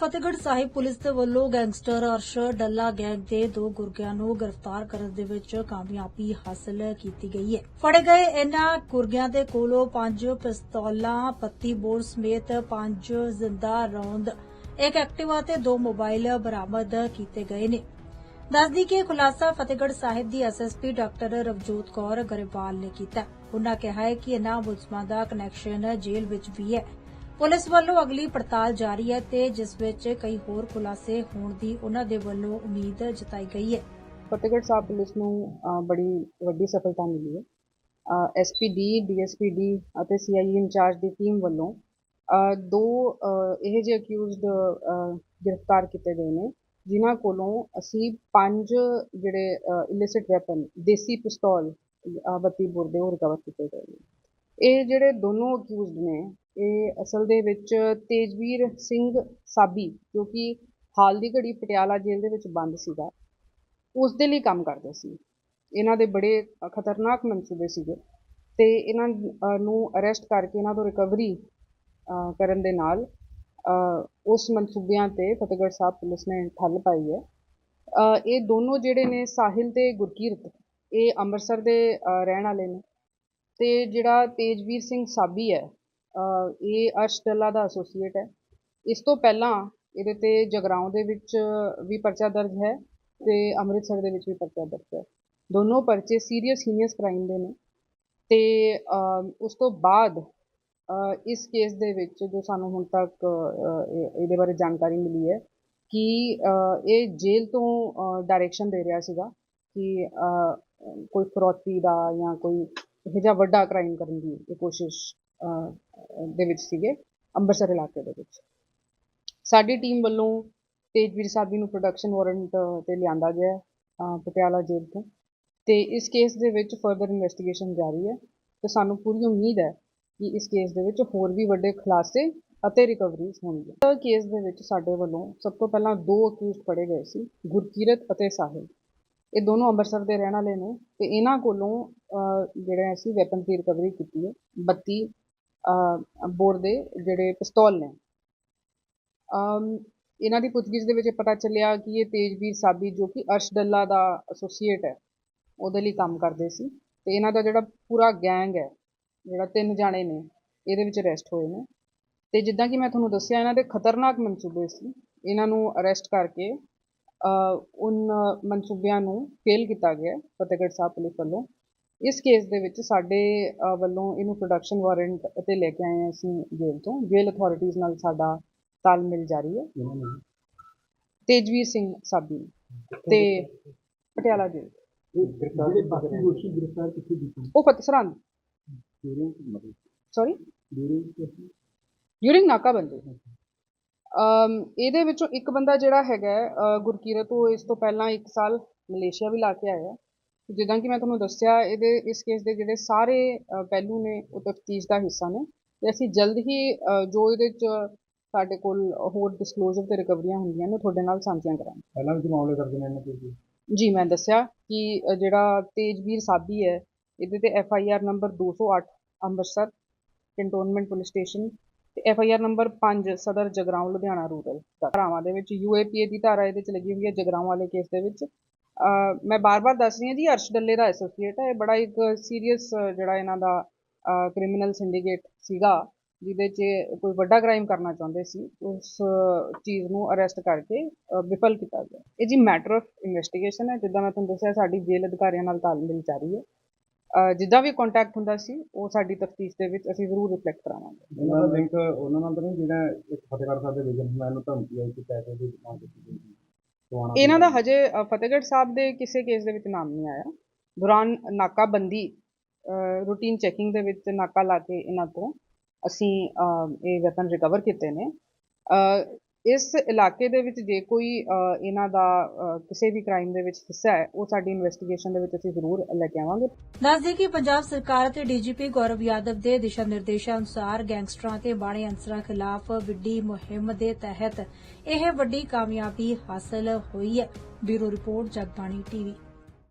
Fatehgarh Sahib police ਦੇ ਵੱਲੋਂ gangster Arsh Dalla gang ਦੇ ਦੋ ਗੁਰਗਿਆਂ ਨੂੰ ਗ੍ਰਿਫਤਾਰ ਕਰਨ ਦੇ ਵਿੱਚ ਕਾਮਯਾਬੀ ਹਾਸਲ ਕੀਤੀ ਗਈ ਹੈ। ਫੜੇ ਗਏ ਇਹਨਾਂ ਗੁਰਗਿਆਂ ਦੇ ਕੋਲੋਂ ਪੰਜ ਪਿਸਤੌਲਾਂ 32 ਬੋਰ ਸਮੇਤ ਪੰਜ ਜ਼ਿੰਦਾ ਰੌਂਦ, ਇੱਕ ਐਕਟਿਵਾ ਤੇ ਦੋ ਮੋਬਾਈਲ ਬਰਾਮਦ ਕੀਤੇ ਗਏ ਨੇ। ਦੱਸਦੀ ਕਿ ਇਹ ਖੁਲਾਸਾ ਫਤਿਹਗੜ੍ਹ ਸਾਹਿਬ ਦੀ ਐਸਐਸਪੀ ਡਾਕਟਰ ਰਵਜੋਤ ਕੌਰ ਗਰੇਵਾਲ ਨੇ ਕੀਤਾ। ਉਹਨਾਂ ਕਿਹਾ ਹੈ ਕਿ ਇਹਨਾਂ ਮੁਲਜ਼ਮਾਂ ਦਾ ਕਨੈਕਸ਼ਨ ਜੇਲ੍ਹ ਵਿੱਚ ਵੀ ਹੈ। ਪੁਲਿਸ ਵੱਲੋਂ ਅਗਲੀ ਪੜਤਾਲ ਜਾਰੀ ਹੈ ਤੇ ਜਿਸ ਵਿੱਚ ਕਈ ਹੋਰ ਖੁਲਾਸੇ ਹੋਣ ਦੀ ਉਹਨਾਂ ਦੇ ਵੱਲੋਂ ਉਮੀਦ ਜਤਾਈ ਗਈ ਹੈ। ਫਤਿਹਗੜ੍ਹ ਸਾਹਿਬ ਪੁਲਿਸ ਨੂੰ ਅ, ਬੜੀ ਵੱਡੀ ਸਫਲਤਾ ਮਿਲੀ ਹੈ। ਐਸਪੀਡੀ ਡੀਐਸਪੀਡੀ ਅਤੇ ਸੀਆਈਏ ਇੰਚਾਰਜ ਦੀ ਟੀਮ ਵੱਲੋਂ ਅ, ਦੋ ਅ, ਇਹੋ ਜਿਹੇ ਅਕਿਊਜ਼ਡ ਗ੍ਰਿਫਤਾਰ ਕੀਤੇ ਗਏ ਨੇ ਜਿਨ੍ਹਾਂ ਕੋਲੋਂ ਅਸੀਂ ਪੰਜ ਜਿਹੜੇ ਇਲਿਸਿਟ ਵੈਪਨ ਦੇਸੀ ਪਿਸਤੌਲ 32 ਬੋਰ ਦੇ ਉਹ ਰਿਕਵਰ ਕੀਤੇ ਗਏ ਨੇ। ਇਹ ਜਿਹੜੇ ਦੋਨੋਂ ਅਕਿਊਜ਼ਡ ਨੇ ਇਹ ਅਸਲ ਦੇ ਵਿੱਚ ਤੇਜਵੀਰ ਸਿੰਘ ਸਾਬੀ, ਜੋ ਕਿ ਹਾਲ ਦੀ ਘੜੀ ਪਟਿਆਲਾ ਜੇਲ੍ਹ ਦੇ ਵਿੱਚ ਬੰਦ ਸੀਗਾ, ਉਸ ਦੇ ਲਈ ਕੰਮ ਕਰਦੇ ਸੀ। ਇਹਨਾਂ ਦੇ ਬੜੇ ਖਤਰਨਾਕ ਮਨਸੂਬੇ ਸੀਗੇ ਤੇ ਇਹਨਾਂ ਨੂੰ ਅਰੈਸਟ ਕਰਕੇ ਇਹਨਾਂ ਤੋਂ ਰਿਕਵਰੀ ਕਰਨ ਦੇ ਨਾਲ ਉਸ ਮਨਸੂਬਿਆਂ ਤੇ ਫਤਿਹਗੜ੍ਹ ਸਾਹਿਬ ਪੁਲਿਸ ਨੇ ਠੱਲ ਪਾਈ ਹੈ। ਇਹ ਦੋਨੋਂ ਜਿਹੜੇ ਨੇ ਸਾਹਿਲ ਤੇ ਗੁਰਕੀਰਤ, ਇਹ ਅੰਮ੍ਰਿਤਸਰ ਦੇ ਰਹਿਣ ਵਾਲੇ ਨੇ। ਤੇ ਜਿਹੜਾ ਤੇਜਵੀਰ ਸਿੰਘ ਸਾਬੀ ਹੈ ਇਹ ਅਰਸ਼ ਡੱਲਾ ਦਾ ਐਸੋਸੀਏਟ ਹੈ। ਇਸ ਤੋਂ ਪਹਿਲਾਂ ਇਹਦੇ ਤੇ ਜਗਰਾਉਂ ਦੇ ਵਿੱਚ ਵੀ ਪਰਚਾ ਦਰਜ ਹੈ ਤੇ ਅੰਮ੍ਰਿਤਸਰ ਦੇ ਵਿੱਚ ਵੀ ਪਰਚਾ ਦਰਜ ਹੈ। ਦੋਨੋਂ ਪਰਚੇ ਸੀਰੀਅਸ ਹੀਨੀਅਸ ਕ੍ਰਾਈਮ ਦੇ ਨੇ। ਤੇ ਉਸ ਤੋਂ ਬਾਅਦ ਇਸ ਕੇਸ ਦੇ ਵਿੱਚ ਜੋ ਸਾਨੂੰ ਹੁਣ ਤੱਕ ਇਹਦੇ ਬਾਰੇ ਜਾਣਕਾਰੀ ਮਿਲੀ ਹੈ ਕਿ ਇਹ ਜੇਲ੍ਹ ਤੋਂ ਡਾਇਰੈਕਸ਼ਨ ਦੇ ਰਿਹਾ ਸੀਗਾ ਕਿ ਕੋਈ ਫਰੋਤੀ ਦਾ ਜਾਂ ਕੋਈ ਇਹੋ ਜਿਹਾ ਵੱਡਾ ਕ੍ਰਾਈਮ ਕਰਨ ਦੀ ਇਹ ਕੋਸ਼ਿਸ਼ ਦੇ ਵਿੱਚ ਸੀਗੇ ਅੰਮ੍ਰਿਤਸਰ ਇਲਾਕੇ ਦੇ ਵਿੱਚ। ਸਾਡੀ ਟੀਮ ਵੱਲੋਂ ਤੇਜਵੀਰ ਸਾਬੀ ਨੂੰ ਪ੍ਰੋਡਕਸ਼ਨ ਵਾਰੰਟ ਤੇ ਲਿਆਂਦਾ ਗਿਆ ਪਟਿਆਲਾ ਜੇਲ੍ਹ ਤੋਂ। ਤੇ ਇਸ ਕੇਸ ਦੇ ਵਿੱਚ ਫਰਦਰ ਇਨਵੈਸਟੀਗੇਸ਼ਨ ਜਾਰੀ ਹੈ ਤੇ ਸਾਨੂੰ ਪੂਰੀ ਉਮੀਦ ਹੈ ਕਿ ਇਸ ਕੇਸ ਦੇ ਵਿੱਚ ਹੋਰ ਵੀ ਵੱਡੇ ਖੁਲਾਸੇ ਅਤੇ ਰਿਕਵਰੀਜ਼ ਹੋਣਗੀਆਂ ਇਸ ਕੇਸ ਦੇ ਵਿੱਚ ਸਾਡੇ ਵੱਲੋਂ ਸਭ ਤੋਂ ਪਹਿਲਾਂ ਦੋ ਅਕਿਊਜ਼ਡ ਫੜੇ ਗਏ ਸੀ ਗੁਰਕੀਰਤ ਅਤੇ ਸਾਹਿਲ। ਇਹ ਦੋਨੋਂ ਅੰਮ੍ਰਿਤਸਰ ਦੇ ਰਹਿਣ ਵਾਲੇ ਨੇ ਤੇ ਇਹਨਾਂ ਕੋਲੋਂ ਅ, ਜਿਹੜੇ ਅਸੀਂ ਵੈਪਨ ਦੀ ਰਿਕਵਰੀ ਕੀਤੀ ਹੈ 32 ਬੋਰ ਦੇ ਜਿਹੜੇ ਪਿਸਤੌਲ ਨੇ। ਇਹਨਾਂ ਦੀ ਪੁੱਛਗਿੱਛ ਦੇ ਵਿੱਚ ਪਤਾ ਚੱਲਿਆ ਕਿ ਇਹ ਤੇਜਵੀਰ ਸਾਬੀ ਜੋ ਕਿ ਅਰਸ਼ ਡੱਲਾ ਦਾ ਐਸੋਸੀਏਟ ਹੈ ਉਹਦੇ ਲਈ ਕੰਮ ਕਰਦੇ ਸੀ। ਤੇ ਇਹਨਾਂ ਦਾ ਜਿਹੜਾ ਪੂਰਾ ਗੈਂਗ ਹੈ ਜਿਹੜਾ ਤਿੰਨ ਜਾਣੇ ਨੇ ਇਹਦੇ ਵਿੱਚ ਅਰੈਸਟ ਹੋਏ ਨੇ। ਤੇ ਜਿੱਦਾਂ ਕਿ ਮੈਂ ਤੁਹਾਨੂੰ ਦੱਸਿਆ ਇਹਨਾਂ ਦੇ ਖਤਰਨਾਕ ਮਨਸੂਬੇ ਸੀ। ਇਹਨਾਂ ਨੂੰ ਅਰੈਸਟ ਕਰਕੇ ਅ, ਉਨ ਮਨਸੂਬਿਆਂ ਨੂੰ ਫੇਲ ਕੀਤਾ ਗਿਆ ਫਤਿਹਗੜ੍ਹ ਸਾਹਿਬ ਪੁਲਿਸ ਵੱਲੋਂ। ਇਸ ਕੇਸ ਦੇ ਵਿੱਚ ਸਾਡੇ ਵੱਲੋਂ ਇਹਨੂੰ ਪ੍ਰੋਡਕਸ਼ਨ ਵਾਰੰਟ ਅਤੇ ਲੈ ਕੇ ਆਏ ਹਾਂ ਅਸੀਂ ਜੇਲ੍ਹ ਤੋਂ। ਜੇਲ੍ਹ ਅਥਾਰਟੀਜ਼ ਨਾਲ ਸਾਡਾ ਤਾਲਮੇਲ ਜਾਰੀ ਹੈ। ਤੇਜਵੀਰ ਸਿੰਘ ਸਾਬੀ ਤੇ ਪਟਿਆਲਾ ਜੇਲ੍ਹ। ਉਹ ਮਤਲਬ ਸੌਰੀ ਡਿਊਰਿੰਗ ਨਾਕਾਬੰਦੀ। ਅਮ ਇਹਦੇ ਵਿੱਚੋਂ ਇੱਕ ਬੰਦਾ ਜਿਹੜਾ ਹੈਗਾ ਗੁਰਕੀਰਤ ਉਹ ਇਸ ਤੋਂ ਪਹਿਲਾਂ ਇੱਕ ਸਾਲ ਮਲੇਸ਼ੀਆ ਵੀ ਲਾ ਕੇ ਆਇਆ। ਹੈ। ਜਿੱਦਾਂ ਕਿ ਮੈਂ ਤੁਹਾਨੂੰ ਦੱਸਿਆ ਇਹਦੇ ਇਸ ਕੇਸ ਦੇ ਜਿਹੜੇ ਸਾਰੇ ਪਹਿਲੂ ਨੇ ਉਹ ਤਫਤੀਸ਼ ਦਾ ਹਿੱਸਾ ਨੇ ਤੇ ਅਸੀਂ ਜਲਦ ਹੀ ਜੋ ਇਹਦੇ ਚ ਸਾਡੇ ਕੋਲ ਹੋਰ ਡਿਸਕਲੋਜ਼ਰ ਤੇ ਰਿਕਵਰੀਆਂ ਹੁੰਦੀਆਂ ਨੇ ਉਹ ਤੁਹਾਡੇ ਨਾਲ ਸਾਂਝੀਆਂ ਕਰਾਂਗੇ। ਪਹਿਲਾਂ ਵੀ ਮਾਮਲੇ ਕਰਦੇ ਨੇ ਇਹਨਾਂ ਤੇ ਜੀ? ਮੈਂ ਦੱਸਿਆ ਕਿ ਜਿਹੜਾ ਤੇਜਵੀਰ ਸਾਬੀ ਹੈ ਇਹਦੇ ਤੇ F I R number 208 Amritsar cantonment police station ਤੇ ਐਫ ਆਈ ਆਰ ਨੰਬਰ 5 ਸਦਰ ਜਗਰਾਉਂ ਲੁਧਿਆਣਾ ਰੂਰਲ। ਧਾਰਾਵਾਂ ਦੇ ਵਿੱਚ ਯੂਏਪੀਏ ਦੀ ਧਾਰਾ ਇਹਦੇ ਚ ਲੱਗੀ ਹੋਈ ਹੈ ਜਗਰਾਉਂ ਵਾਲੇ ਕੇਸ ਦੇ ਵਿੱਚ। ਮੈਂ ਬਾਰ-ਬਾਰ ਦੱਸ ਰਹੀ ਹਾਂ ਜੀ, ਅਰਸ਼ ਡੱਲੇ ਦਾ ਐਸੋਸੀਏਟ ਹੈ। ਇਹ ਬੜਾ ਇੱਕ ਸੀਰੀਅਸ ਜਿਹੜਾ ਇਹਨਾਂ ਦਾ ਕ੍ਰਿਮੀਨਲ ਸਿੰਡੀਕੇਟ ਸੀਗਾ, ਜਿਹਦੇ 'ਚ ਕੋਈ ਵੱਡਾ ਕ੍ਰਾਈਮ ਕਰਨਾ ਚਾਹੁੰਦੇ ਸੀ, ਉਸ ਚੀਜ਼ ਨੂੰ ਅਰੈਸਟ ਕਰਕੇ ਵਿਫਲ ਕੀਤਾ ਗਿਆ। ਇਹ ਜੀ ਮੈਟਰ ਆਫ ਇਨਵੈਸਟੀਗੇਸ਼ਨ ਹੈ। ਜਿੱਦਾਂ ਮੈਂ ਤੁਹਾਨੂੰ ਦੱਸਿਆ, ਸਾਡੀ ਜੇਲ੍ਹ ਅਧਿਕਾਰੀਆਂ ਨਾਲ ਤਾਲਮੇਲ ਜਾਰੀ ਹੈ। ਜਿੱਦਾਂ ਵੀ ਕੰਟੈਕਟ ਹੁੰਦਾ ਸੀ, ਉਹ ਸਾਡੀ ਤਫਤੀਸ਼ ਦੇ ਵਿੱਚ ਅਸੀਂ ਜ਼ਰੂਰ ਰਿਫਲੈਕਟ ਕਰਾਵਾਂਗੇ। ਉਹਨਾਂ ਦਾ ਲਿੰਕ ਉਹਨਾਂ ਨਾਲ ਤਾਂ ਨਹੀਂ, ਜਿਹੜਾ ਇੱਕ ਫਤਿਹਗੜ੍ਹ ਸਾਹਿਬ ਦੇ ਬਿਜ਼ਨਸਮੈਨ ਨੂੰ ਧਮਕੀ ਆਈ ਕਿ ਪੈਸੇ ਦੀ ਮੰਗ ਕੀਤੀ ਗਈ ਇਹਨਾਂ ਦਾ ਹਜੇ ਫਤਿਹਗੜ੍ਹ ਸਾਹਿਬ ਦੇ ਕਿਸੇ ਕੇਸ ਦੇ ਵਿੱਚ ਨਾਮ ਨਹੀਂ ਆਇਆ। ਦੌਰਾਨ ਨਾਕਾਬੰਦੀ ਰੂਟੀਨ ਚੈਕਿੰਗ ਦੇ ਵਿੱਚ ਨਾਕਾ ਲਾ ਕੇ ਇਹਨਾਂ ਤੋਂ ਅਸੀਂ ਇਹ ਵੈਪਨ ਰਿਕਵਰ ਕੀਤੇ ਨੇ। ਇਸ ਇਲਾਕੇ ਦੇ ਵਿੱਚ ਜੇ ਕੋਈ ਇਹਨਾਂ ਦਾ ਕਿਸੇ ਵੀ ਕ੍ਰਾਈਮ ਦੇ ਵਿੱਚ ਹਿੱਸਾ ਹੈ, ਉਹ ਸਾਡੀ ਇਨਵੈਸਟੀਗੇਸ਼ਨ ਦੇ ਵਿੱਚ ਅਸੀਂ ਜ਼ਰੂਰ ਲੈ ਕੇ ਆਵਾਂਗੇ। ਦੱਸਦੇ ਕਿ ਪੰਜਾਬ ਸਰਕਾਰ ਅਤੇ ਡੀਜੀਪੀ ਗੌਰਵ ਯਾਦਵ ਦੇ ਦਿਸ਼ਾ ਨਿਰਦੇਸ਼ਾਂ ਅਨੁਸਾਰ ਗੈਂਗਸਟਰਾਂ ਤੇ ਬਾਣੇ ਅੰਸਰਾਂ ਖਿਲਾਫ ਵਿੱਢੀ ਮੁਹਿੰਮ ਦੇ ਤਹਿਤ ਇਹ ਵੱਡੀ ਕਾਮਯਾਬੀ ਹਾਸਲ ਹੋਈ ਹੈ। Bureau report, Jagbani TV.